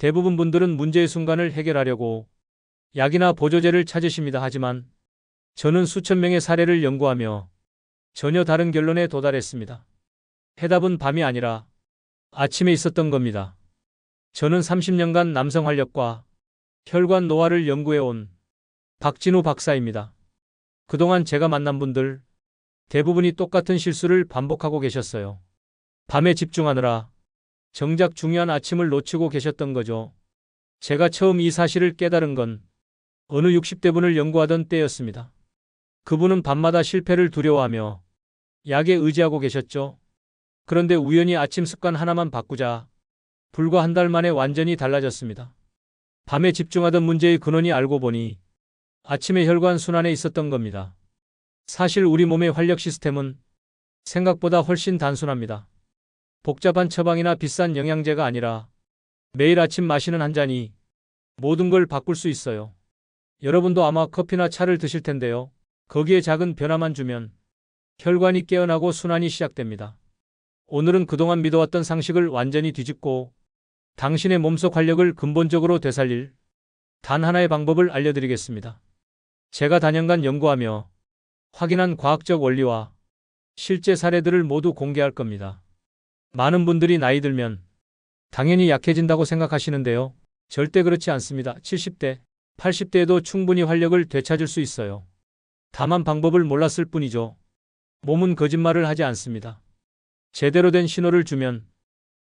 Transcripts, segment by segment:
대부분 분들은 문제의 순간을 해결하려고 약이나 보조제를 찾으십니다. 하지만 저는 수천 명의 사례를 연구하며 전혀 다른 결론에 도달했습니다. 해답은 밤이 아니라 아침에 있었던 겁니다. 저는 30년간 남성 활력과 혈관 노화를 연구해온 박진우 박사입니다. 그동안 제가 만난 분들 대부분이 똑같은 실수를 반복하고 계셨어요. 밤에 집중하느라 정작 중요한 아침을 놓치고 계셨던 거죠. 제가 처음 이 사실을 깨달은 건 어느 60대 분을 연구하던 때였습니다. 그분은 밤마다 실패를 두려워하며 약에 의지하고 계셨죠. 그런데 우연히 아침 습관 하나만 바꾸자 불과 한 달 만에 완전히 달라졌습니다. 밤에 집중하던 문제의 근원이 알고 보니 아침에 혈관 순환에 있었던 겁니다. 사실 우리 몸의 활력 시스템은 생각보다 훨씬 단순합니다. 복잡한 처방이나 비싼 영양제가 아니라 매일 아침 마시는 한 잔이 모든 걸 바꿀 수 있어요. 여러분도 아마 커피나 차를 드실 텐데요. 거기에 작은 변화만 주면 혈관이 깨어나고 순환이 시작됩니다. 오늘은 그동안 믿어왔던 상식을 완전히 뒤집고 당신의 몸속 활력을 근본적으로 되살릴 단 하나의 방법을 알려드리겠습니다. 제가 단연간 연구하며 확인한 과학적 원리와 실제 사례들을 모두 공개할 겁니다. 많은 분들이 나이 들면 당연히 약해진다고 생각하시는데요. 절대 그렇지 않습니다. 70대, 80대에도 충분히 활력을 되찾을 수 있어요. 다만 방법을 몰랐을 뿐이죠. 몸은 거짓말을 하지 않습니다. 제대로 된 신호를 주면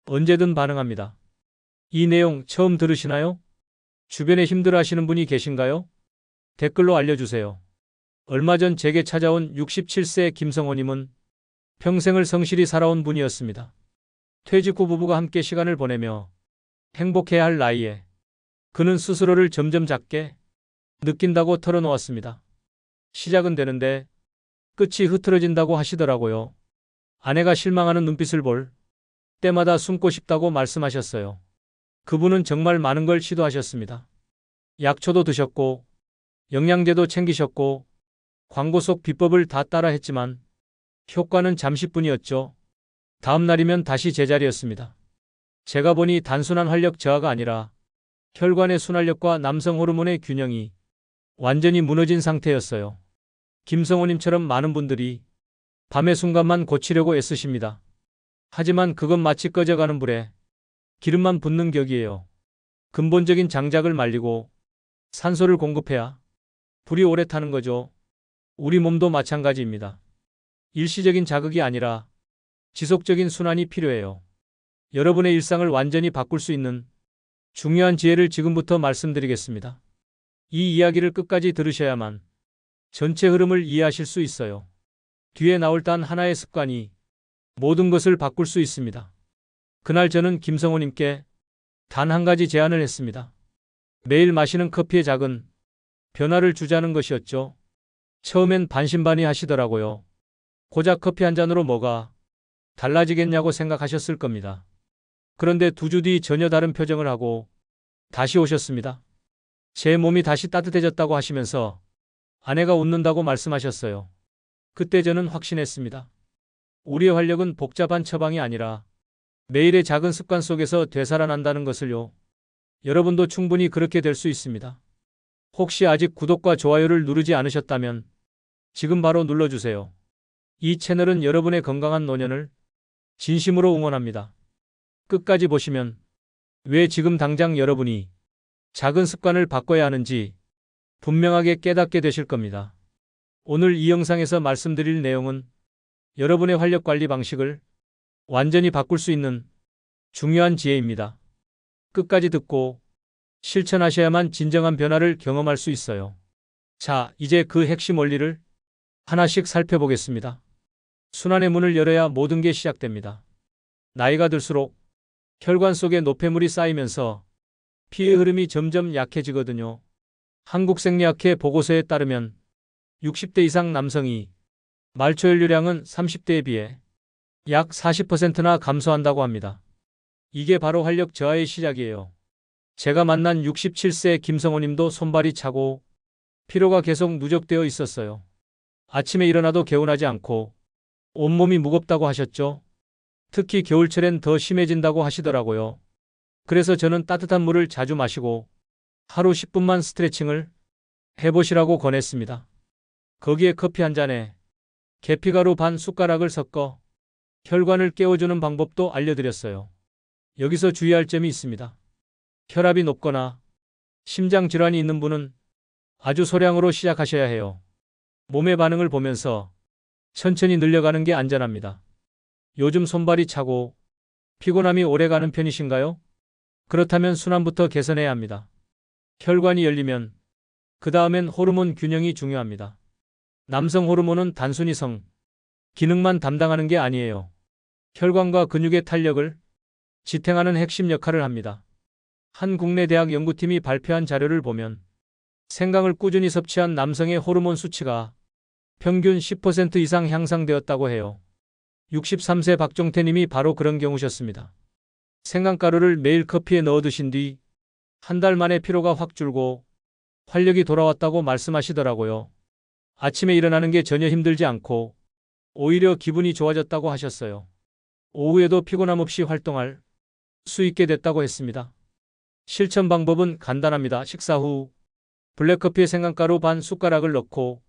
언제든 반응합니다. 이 내용 처음 들으시나요? 주변에 힘들어 하시는 분이 계신가요? 댓글로 알려주세요. 얼마 전 제게 찾아온 67세 김성호님은 평생을 성실히 살아온 분이었습니다. 퇴직 후 부부가 함께 시간을 보내며 행복해야 할 나이에 그는 스스로를 점점 작게 느낀다고 털어놓았습니다. 시작은 되는데 끝이 흐트러진다고 하시더라고요. 아내가 실망하는 눈빛을 볼 때마다 숨고 싶다고 말씀하셨어요. 그분은 정말 많은 걸 시도하셨습니다. 약초도 드셨고, 영양제도 챙기셨고, 광고 속 비법을 다 따라 했지만, 효과는 잠시뿐이었죠. 다음 날이면 다시 제자리였습니다. 제가 보니 단순한 활력 저하가 아니라 혈관의 순활력과 남성 호르몬의 균형이 완전히 무너진 상태였어요. 김성호님처럼 많은 분들이 밤의 순간만 고치려고 애쓰십니다. 하지만 그건 마치 꺼져가는 불에 기름만 붓는 격이에요. 근본적인 장작을 말리고 산소를 공급해야 불이 오래 타는 거죠. 우리 몸도 마찬가지입니다. 일시적인 자극이 아니라 지속적인 순환이 필요해요. 여러분의 일상을 완전히 바꿀 수 있는 중요한 지혜를 지금부터 말씀드리겠습니다. 이 이야기를 끝까지 들으셔야만 전체 흐름을 이해하실 수 있어요. 뒤에 나올 단 하나의 습관이 모든 것을 바꿀 수 있습니다. 그날 저는 김성호님께 단 한 가지 제안을 했습니다. 매일 마시는 커피의 작은 변화를 주자는 것이었죠. 처음엔 반신반의 하시더라고요. 고작 커피 한 잔으로 뭐가 달라지겠냐고 생각하셨을 겁니다. 그런데 두 주 뒤 전혀 다른 표정을 하고 다시 오셨습니다. 제 몸이 다시 따뜻해졌다고 하시면서 아내가 웃는다고 말씀하셨어요. 그때 저는 확신했습니다. 우리의 활력은 복잡한 처방이 아니라 매일의 작은 습관 속에서 되살아난다는 것을요. 여러분도 충분히 그렇게 될 수 있습니다. 혹시 아직 구독과 좋아요를 누르지 않으셨다면 지금 바로 눌러주세요. 이 채널은 여러분의 건강한 노년을 진심으로 응원합니다. 끝까지 보시면 왜 지금 당장 여러분이 작은 습관을 바꿔야 하는지 분명하게 깨닫게 되실 겁니다. 오늘 이 영상에서 말씀드릴 내용은 여러분의 활력 관리 방식을 완전히 바꿀 수 있는 중요한 지혜입니다. 끝까지 듣고 실천하셔야만 진정한 변화를 경험할 수 있어요. 자, 이제 그 핵심 원리를 하나씩 살펴보겠습니다. 순환의 문을 열어야 모든 게 시작됩니다. 나이가 들수록 혈관 속에 노폐물이 쌓이면서 피의 흐름이 점점 약해지거든요. 한국생리학회 보고서에 따르면 60대 이상 남성이 말초 혈류량은 30대에 비해 약 40%나 감소한다고 합니다. 이게 바로 활력 저하의 시작이에요. 제가 만난 67세 김성호 님도 손발이 차고 피로가 계속 누적되어 있었어요. 아침에 일어나도 개운하지 않고 온몸이 무겁다고 하셨죠. 특히 겨울철엔 더 심해진다고 하시더라고요. 그래서 저는 따뜻한 물을 자주 마시고 하루 10분만 스트레칭을 해보시라고 권했습니다. 거기에 커피 한 잔에 계피가루 반 숟가락을 섞어 혈관을 깨워주는 방법도 알려드렸어요. 여기서 주의할 점이 있습니다. 혈압이 높거나 심장 질환이 있는 분은 아주 소량으로 시작하셔야 해요. 몸의 반응을 보면서 천천히 늘려가는 게 안전합니다. 요즘 손발이 차고 피곤함이 오래 가는 편이신가요? 그렇다면 순환부터 개선해야 합니다. 혈관이 열리면 그 다음엔 호르몬 균형이 중요합니다. 남성 호르몬은 단순히 성, 기능만 담당하는 게 아니에요. 혈관과 근육의 탄력을 지탱하는 핵심 역할을 합니다. 한 국내 대학 연구팀이 발표한 자료를 보면 생강을 꾸준히 섭취한 남성의 호르몬 수치가 평균 10% 이상 향상되었다고 해요. 63세 박종태 님이 바로 그런 경우셨습니다. 생강가루를 매일 커피에 넣어 드신 뒤 한 달 만에 피로가 확 줄고 활력이 돌아왔다고 말씀하시더라고요. 아침에 일어나는 게 전혀 힘들지 않고 오히려 기분이 좋아졌다고 하셨어요. 오후에도 피곤함 없이 활동할 수 있게 됐다고 했습니다. 실천 방법은 간단합니다. 식사 후 블랙커피에 생강가루 반 숟가락을 넣고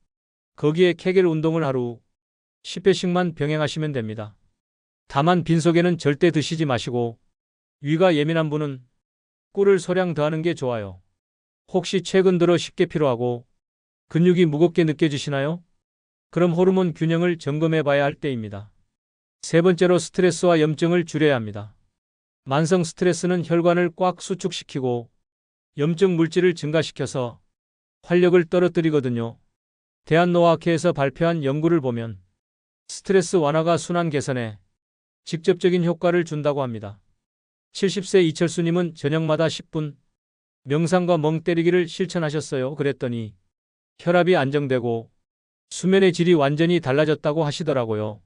거기에 케겔 운동을 하루 10회씩만 병행하시면 됩니다. 다만 빈속에는 절대 드시지 마시고 위가 예민한 분은 꿀을 소량 더하는 게 좋아요. 혹시 최근 들어 쉽게 피로하고 근육이 무겁게 느껴지시나요? 그럼 호르몬 균형을 점검해 봐야 할 때입니다. 세 번째로 스트레스와 염증을 줄여야 합니다. 만성 스트레스는 혈관을 꽉 수축시키고 염증 물질을 증가시켜서 활력을 떨어뜨리거든요. 대한노화학회에서 발표한 연구를 보면 스트레스 완화가 순환 개선에 직접적인 효과를 준다고 합니다. 70세 이철수님은 저녁마다 10분 명상과 멍 때리기를 실천하셨어요. 그랬더니 혈압이 안정되고 수면의 질이 완전히 달라졌다고 하시더라고요.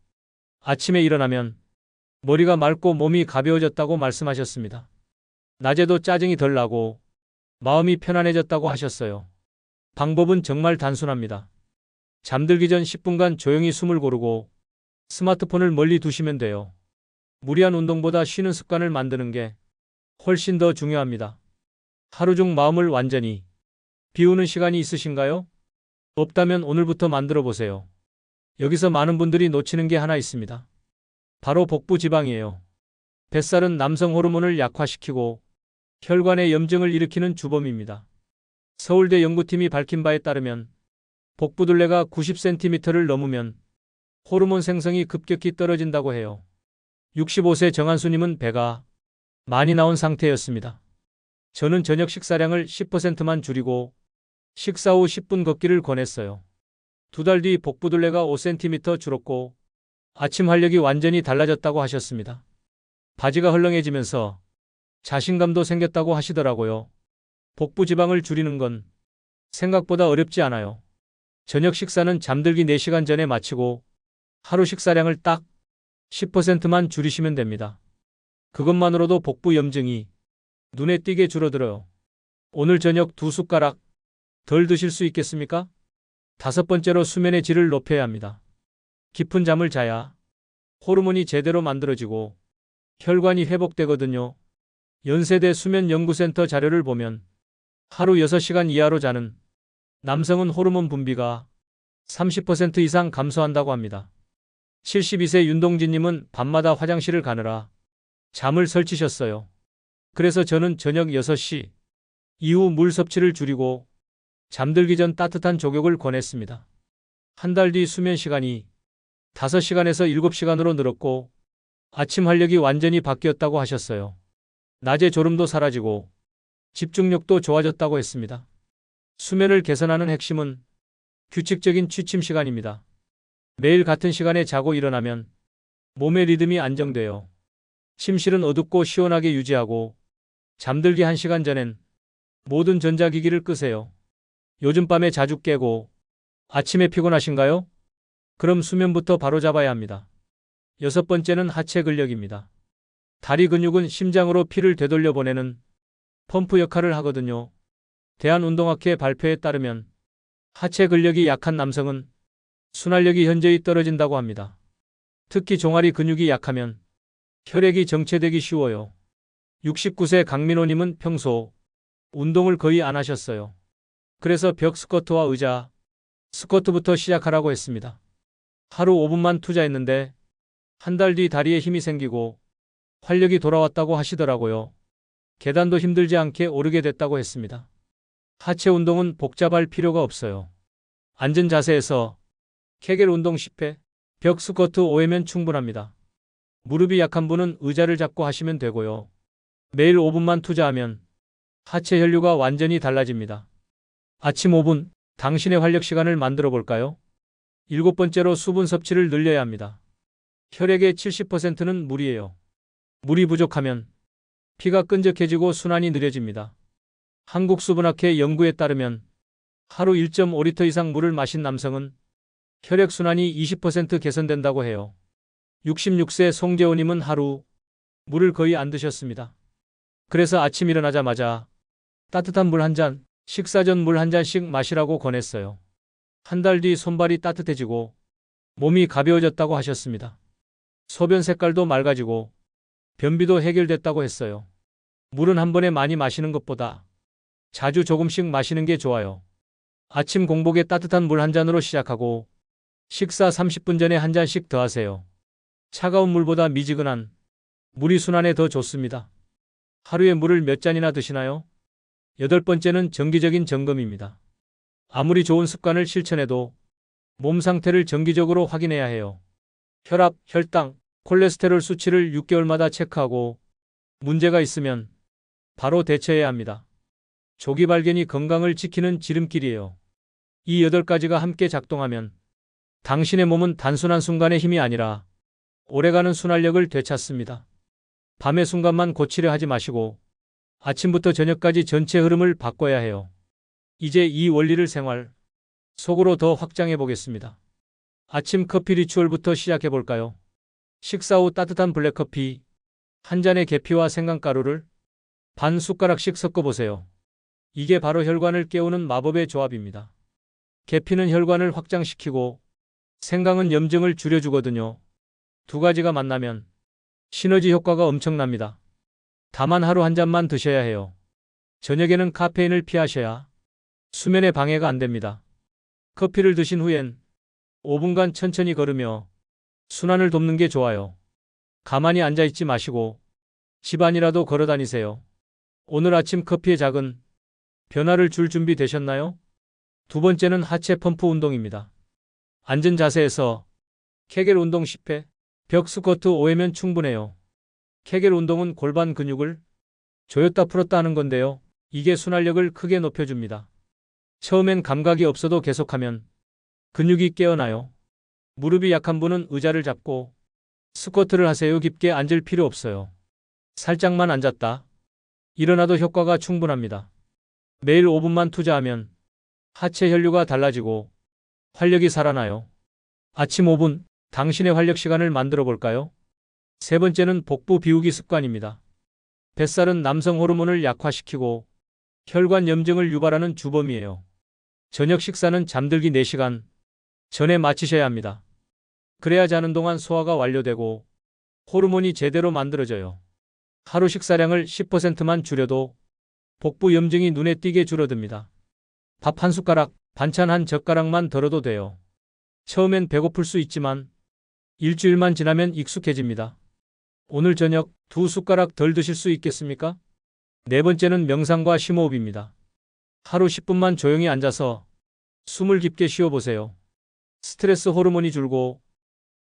아침에 일어나면 머리가 맑고 몸이 가벼워졌다고 말씀하셨습니다. 낮에도 짜증이 덜 나고 마음이 편안해졌다고 하셨어요. 방법은 정말 단순합니다. 잠들기 전 10분간 조용히 숨을 고르고 스마트폰을 멀리 두시면 돼요. 무리한 운동보다 쉬는 습관을 만드는 게 훨씬 더 중요합니다. 하루 중 마음을 완전히 비우는 시간이 있으신가요? 없다면 오늘부터 만들어 보세요. 여기서 많은 분들이 놓치는 게 하나 있습니다. 바로 복부 지방이에요. 뱃살은 남성 호르몬을 약화시키고 혈관의 염증을 일으키는 주범입니다. 서울대 연구팀이 밝힌 바에 따르면 복부둘레가 90cm를 넘으면 호르몬 생성이 급격히 떨어진다고 해요. 65세 정한수님은 배가 많이 나온 상태였습니다. 저는 저녁 식사량을 10%만 줄이고 식사 후 10분 걷기를 권했어요. 두 달 뒤 복부둘레가 5cm 줄었고 아침 활력이 완전히 달라졌다고 하셨습니다. 바지가 헐렁해지면서 자신감도 생겼다고 하시더라고요. 복부 지방을 줄이는 건 생각보다 어렵지 않아요. 저녁 식사는 잠들기 4시간 전에 마치고 하루 식사량을 딱 10%만 줄이시면 됩니다. 그것만으로도 복부 염증이 눈에 띄게 줄어들어요. 오늘 저녁 두 숟가락 덜 드실 수 있겠습니까? 다섯 번째로 수면의 질을 높여야 합니다. 깊은 잠을 자야 호르몬이 제대로 만들어지고 혈관이 회복되거든요. 연세대 수면연구센터 자료를 보면 하루 6시간 이하로 자는 남성은 호르몬 분비가 30% 이상 감소한다고 합니다. 72세 윤동진님은 밤마다 화장실을 가느라 잠을 설치셨어요. 그래서 저는 저녁 6시 이후 물 섭취를 줄이고 잠들기 전 따뜻한 족욕을 권했습니다. 한 달 뒤 수면 시간이 5시간에서 7시간으로 늘었고 아침 활력이 완전히 바뀌었다고 하셨어요. 낮에 졸음도 사라지고 집중력도 좋아졌다고 했습니다. 수면을 개선하는 핵심은 규칙적인 취침 시간입니다. 매일 같은 시간에 자고 일어나면 몸의 리듬이 안정돼요. 침실은 어둡고 시원하게 유지하고 잠들기 1시간 전엔 모든 전자기기를 끄세요. 요즘 밤에 자주 깨고 아침에 피곤하신가요? 그럼 수면부터 바로 잡아야 합니다. 여섯 번째는 하체 근력입니다. 다리 근육은 심장으로 피를 되돌려 보내는 펌프 역할을 하거든요. 대한운동학회 발표에 따르면 하체 근력이 약한 남성은 순활력이 현저히 떨어진다고 합니다. 특히 종아리 근육이 약하면 혈액이 정체되기 쉬워요. 69세 강민호님은 평소 운동을 거의 안 하셨어요. 그래서 벽 스쿼트와 의자, 스쿼트부터 시작하라고 했습니다. 하루 5분만 투자했는데 한 달 뒤 다리에 힘이 생기고 활력이 돌아왔다고 하시더라고요. 계단도 힘들지 않게 오르게 됐다고 했습니다. 하체 운동은 복잡할 필요가 없어요. 앉은 자세에서 케겔 운동 10회, 벽 스쿼트 5회면 충분합니다. 무릎이 약한 분은 의자를 잡고 하시면 되고요. 매일 5분만 투자하면 하체 혈류가 완전히 달라집니다. 아침 5분, 당신의 활력 시간을 만들어 볼까요? 일곱 번째로 수분 섭취를 늘려야 합니다. 혈액의 70%는 물이에요. 물이 부족하면 피가 끈적해지고 순환이 느려집니다. 한국수분학회 연구에 따르면 하루 1.5리터 이상 물을 마신 남성은 혈액순환이 20% 개선된다고 해요. 66세 송재호님은 하루 물을 거의 안 드셨습니다. 그래서 아침 일어나자마자 따뜻한 물 한 잔, 식사 전 물 한 잔씩 마시라고 권했어요. 한 달 뒤 손발이 따뜻해지고 몸이 가벼워졌다고 하셨습니다. 소변 색깔도 맑아지고 변비도 해결됐다고 했어요. 물은 한 번에 많이 마시는 것보다 자주 조금씩 마시는 게 좋아요. 아침 공복에 따뜻한 물 한 잔으로 시작하고 식사 30분 전에 한 잔씩 더 하세요. 차가운 물보다 미지근한 물이 순환에 더 좋습니다. 하루에 물을 몇 잔이나 드시나요? 여덟 번째는 정기적인 점검입니다. 아무리 좋은 습관을 실천해도 몸 상태를 정기적으로 확인해야 해요. 혈압, 혈당, 콜레스테롤 수치를 6개월마다 체크하고 문제가 있으면 바로 대처해야 합니다. 조기 발견이 건강을 지키는 지름길이에요. 이 여덟 가지가 함께 작동하면 당신의 몸은 단순한 순간의 힘이 아니라 오래가는 순환력을 되찾습니다. 밤의 순간만 고치려 하지 마시고 아침부터 저녁까지 전체 흐름을 바꿔야 해요. 이제 이 원리를 생활 속으로 더 확장해 보겠습니다. 아침 커피 리추얼부터 시작해 볼까요? 식사 후 따뜻한 블랙커피 한 잔의 계피와 생강가루를 반 숟가락씩 섞어 보세요. 이게 바로 혈관을 깨우는 마법의 조합입니다. 계피는 혈관을 확장시키고 생강은 염증을 줄여주거든요. 두 가지가 만나면 시너지 효과가 엄청납니다. 다만 하루 한 잔만 드셔야 해요. 저녁에는 카페인을 피하셔야 수면에 방해가 안 됩니다. 커피를 드신 후엔 5분간 천천히 걸으며 순환을 돕는 게 좋아요. 가만히 앉아 있지 마시고 집안이라도 걸어 다니세요. 오늘 아침 커피의 작은 변화를 줄 준비 되셨나요? 두 번째는 하체 펌프 운동입니다. 앉은 자세에서 케겔 운동 10회, 벽 스쿼트 5회면 충분해요. 케겔 운동은 골반 근육을 조였다 풀었다 하는 건데요. 이게 순환력을 크게 높여줍니다. 처음엔 감각이 없어도 계속하면 근육이 깨어나요. 무릎이 약한 분은 의자를 잡고 스쿼트를 하세요. 깊게 앉을 필요 없어요. 살짝만 앉았다. 일어나도 효과가 충분합니다. 매일 5분만 투자하면 하체 혈류가 달라지고 활력이 살아나요. 아침 5분, 당신의 활력 시간을 만들어 볼까요? 세 번째는 복부 비우기 습관입니다. 뱃살은 남성 호르몬을 약화시키고 혈관 염증을 유발하는 주범이에요. 저녁 식사는 잠들기 4시간 전에 마치셔야 합니다. 그래야 자는 동안 소화가 완료되고 호르몬이 제대로 만들어져요. 하루 식사량을 10%만 줄여도 복부 염증이 눈에 띄게 줄어듭니다. 밥 한 숟가락, 반찬 한 젓가락만 덜어도 돼요. 처음엔 배고플 수 있지만 일주일만 지나면 익숙해집니다. 오늘 저녁 두 숟가락 덜 드실 수 있겠습니까? 네 번째는 명상과 심호흡입니다. 하루 10분만 조용히 앉아서 숨을 깊게 쉬어보세요. 스트레스 호르몬이 줄고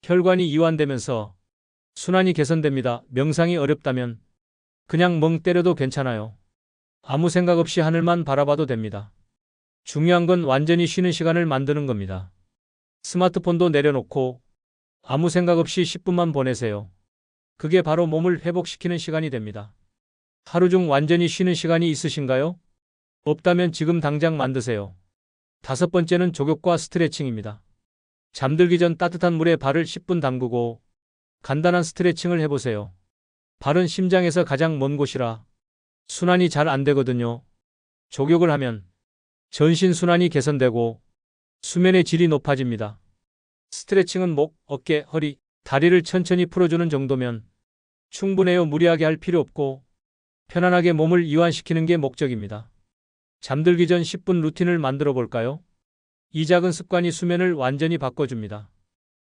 혈관이 이완되면서 순환이 개선됩니다. 명상이 어렵다면 그냥 멍 때려도 괜찮아요. 아무 생각 없이 하늘만 바라봐도 됩니다. 중요한 건 완전히 쉬는 시간을 만드는 겁니다. 스마트폰도 내려놓고 아무 생각 없이 10분만 보내세요. 그게 바로 몸을 회복시키는 시간이 됩니다. 하루 중 완전히 쉬는 시간이 있으신가요? 없다면 지금 당장 만드세요. 다섯 번째는 족욕과 스트레칭입니다. 잠들기 전 따뜻한 물에 발을 10분 담그고 간단한 스트레칭을 해보세요. 발은 심장에서 가장 먼 곳이라 순환이 잘 안 되거든요. 족욕을 하면 전신 순환이 개선되고 수면의 질이 높아집니다. 스트레칭은 목, 어깨, 허리, 다리를 천천히 풀어주는 정도면 충분해요. 무리하게 할 필요 없고 편안하게 몸을 이완시키는 게 목적입니다. 잠들기 전 10분 루틴을 만들어 볼까요? 이 작은 습관이 수면을 완전히 바꿔줍니다.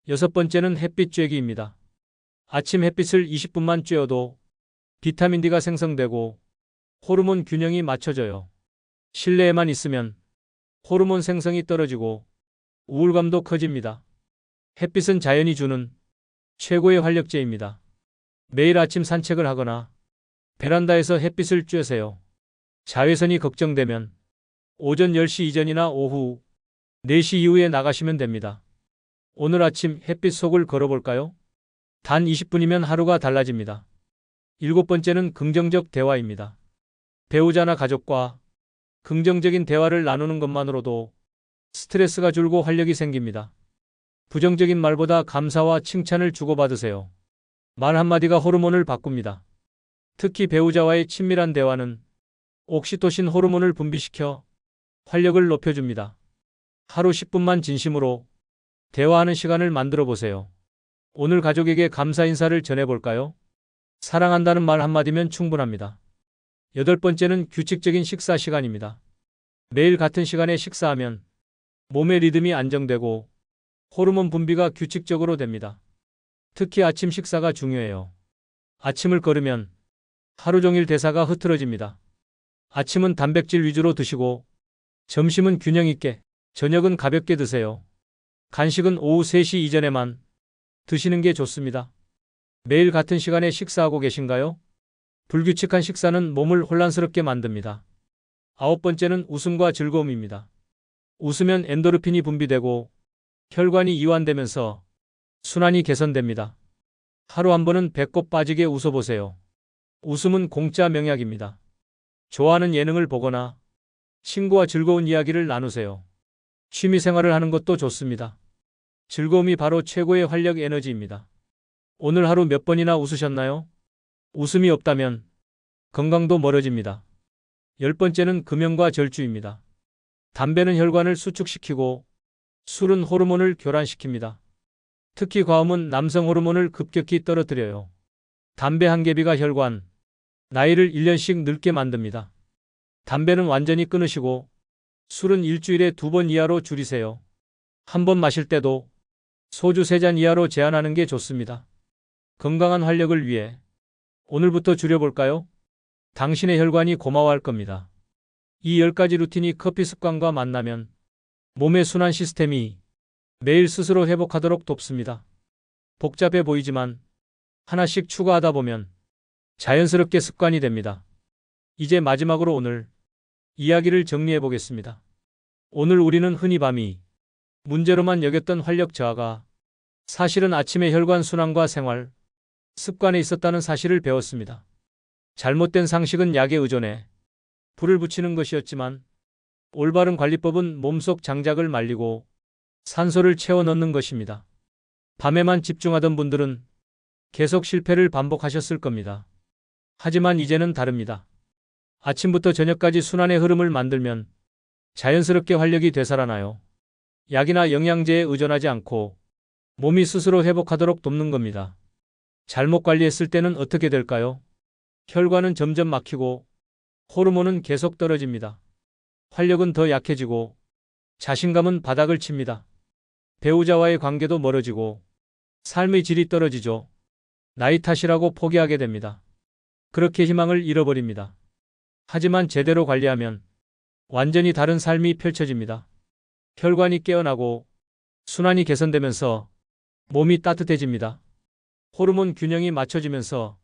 여섯 번째는 햇빛 쬐기입니다. 아침 햇빛을 20분만 쬐어도 비타민 D가 생성되고 호르몬 균형이 맞춰져요. 실내에만 있으면 호르몬 생성이 떨어지고 우울감도 커집니다. 햇빛은 자연이 주는 최고의 활력제입니다. 매일 아침 산책을 하거나 베란다에서 햇빛을 쬐세요. 자외선이 걱정되면 오전 10시 이전이나 오후 4시 이후에 나가시면 됩니다. 오늘 아침 햇빛 속을 걸어볼까요? 단 20분이면 하루가 달라집니다. 일곱 번째는 긍정적 대화입니다. 배우자나 가족과 긍정적인 대화를 나누는 것만으로도 스트레스가 줄고 활력이 생깁니다. 부정적인 말보다 감사와 칭찬을 주고받으세요. 말 한마디가 호르몬을 바꿉니다. 특히 배우자와의 친밀한 대화는 옥시토신 호르몬을 분비시켜 활력을 높여줍니다. 하루 10분만 진심으로 대화하는 시간을 만들어 보세요. 오늘 가족에게 감사 인사를 전해볼까요? 사랑한다는 말 한마디면 충분합니다. 여덟 번째는 규칙적인 식사 시간입니다. 매일 같은 시간에 식사하면 몸의 리듬이 안정되고 호르몬 분비가 규칙적으로 됩니다. 특히 아침 식사가 중요해요. 아침을 걸으면 하루 종일 대사가 흐트러집니다. 아침은 단백질 위주로 드시고 점심은 균형 있게, 저녁은 가볍게 드세요. 간식은 오후 3시 이전에만 드시는 게 좋습니다. 매일 같은 시간에 식사하고 계신가요? 불규칙한 식사는 몸을 혼란스럽게 만듭니다. 아홉 번째는 웃음과 즐거움입니다. 웃으면 엔도르핀이 분비되고 혈관이 이완되면서 순환이 개선됩니다. 하루 한 번은 배꼽 빠지게 웃어보세요. 웃음은 공짜 명약입니다. 좋아하는 예능을 보거나 친구와 즐거운 이야기를 나누세요. 취미 생활을 하는 것도 좋습니다. 즐거움이 바로 최고의 활력 에너지입니다. 오늘 하루 몇 번이나 웃으셨나요? 웃음이 없다면 건강도 멀어집니다. 열 번째는 금연과 절주입니다. 담배는 혈관을 수축시키고 술은 호르몬을 교란시킵니다. 특히 과음은 남성 호르몬을 급격히 떨어뜨려요. 담배 한 개비가 혈관, 나이를 1년씩 늙게 만듭니다. 담배는 완전히 끊으시고 술은 일주일에 두 번 이하로 줄이세요. 한 번 마실 때도 소주 세 잔 이하로 제한하는 게 좋습니다. 건강한 활력을 위해 오늘부터 줄여볼까요? 당신의 혈관이 고마워할 겁니다. 이 10가지 루틴이 커피 습관과 만나면 몸의 순환 시스템이 매일 스스로 회복하도록 돕습니다. 복잡해 보이지만 하나씩 추가하다 보면 자연스럽게 습관이 됩니다. 이제 마지막으로 오늘 이야기를 정리해 보겠습니다. 오늘 우리는 흔히 밤이 문제로만 여겼던 활력 저하가 사실은 아침의 혈관 순환과 생활, 습관에 있었다는 사실을 배웠습니다. 잘못된 상식은 약에 의존해 불을 붙이는 것이었지만 올바른 관리법은 몸속 장작을 말리고 산소를 채워 넣는 것입니다. 밤에만 집중하던 분들은 계속 실패를 반복하셨을 겁니다. 하지만 이제는 다릅니다. 아침부터 저녁까지 순환의 흐름을 만들면 자연스럽게 활력이 되살아나요. 약이나 영양제에 의존하지 않고 몸이 스스로 회복하도록 돕는 겁니다. 잘못 관리했을 때는 어떻게 될까요? 혈관은 점점 막히고 호르몬은 계속 떨어집니다. 활력은 더 약해지고 자신감은 바닥을 칩니다. 배우자와의 관계도 멀어지고 삶의 질이 떨어지죠. 나이 탓이라고 포기하게 됩니다. 그렇게 희망을 잃어버립니다. 하지만 제대로 관리하면 완전히 다른 삶이 펼쳐집니다. 혈관이 깨어나고 순환이 개선되면서 몸이 따뜻해집니다. 호르몬 균형이 맞춰지면서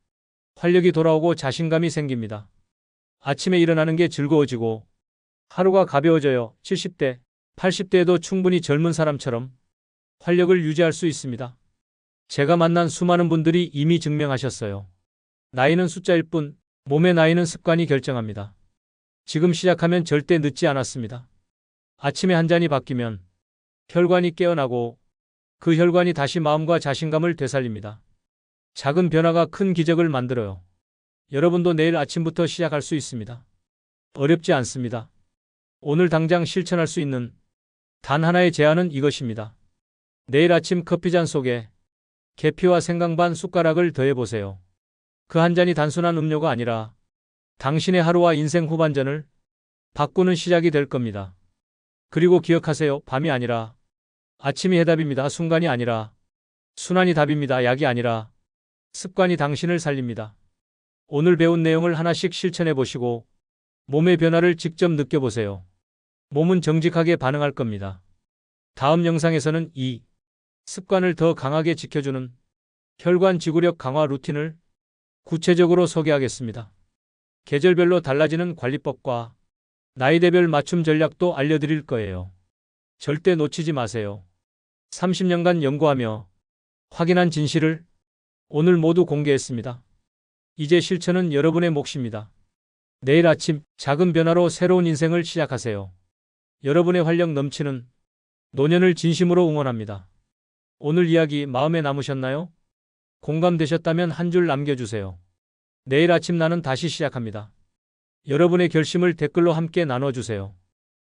활력이 돌아오고 자신감이 생깁니다. 아침에 일어나는 게 즐거워지고 하루가 가벼워져요. 70대, 80대에도 충분히 젊은 사람처럼 활력을 유지할 수 있습니다. 제가 만난 수많은 분들이 이미 증명하셨어요. 나이는 숫자일 뿐 몸의 나이는 습관이 결정합니다. 지금 시작하면 절대 늦지 않았습니다. 아침에 한 잔이 바뀌면 혈관이 깨어나고 그 혈관이 다시 마음과 자신감을 되살립니다. 작은 변화가 큰 기적을 만들어요. 여러분도 내일 아침부터 시작할 수 있습니다. 어렵지 않습니다. 오늘 당장 실천할 수 있는 단 하나의 제안은 이것입니다. 내일 아침 커피잔 속에 계피와 생강 반 숟가락을 더해보세요. 그 한 잔이 단순한 음료가 아니라 당신의 하루와 인생 후반전을 바꾸는 시작이 될 겁니다. 그리고 기억하세요. 밤이 아니라 아침이 해답입니다. 순간이 아니라 순환이 답입니다. 약이 아니라 습관이 당신을 살립니다. 오늘 배운 내용을 하나씩 실천해 보시고 몸의 변화를 직접 느껴보세요. 몸은 정직하게 반응할 겁니다. 다음 영상에서는 이 습관을 더 강하게 지켜주는 혈관 지구력 강화 루틴을 구체적으로 소개하겠습니다. 계절별로 달라지는 관리법과 나이대별 맞춤 전략도 알려드릴 거예요. 절대 놓치지 마세요. 30년간 연구하며 확인한 진실을 오늘 모두 공개했습니다. 이제 실천은 여러분의 몫입니다. 내일 아침 작은 변화로 새로운 인생을 시작하세요. 여러분의 활력 넘치는 노년을 진심으로 응원합니다. 오늘 이야기 마음에 남으셨나요? 공감되셨다면 한 줄 남겨주세요. 내일 아침 나는 다시 시작합니다. 여러분의 결심을 댓글로 함께 나눠주세요.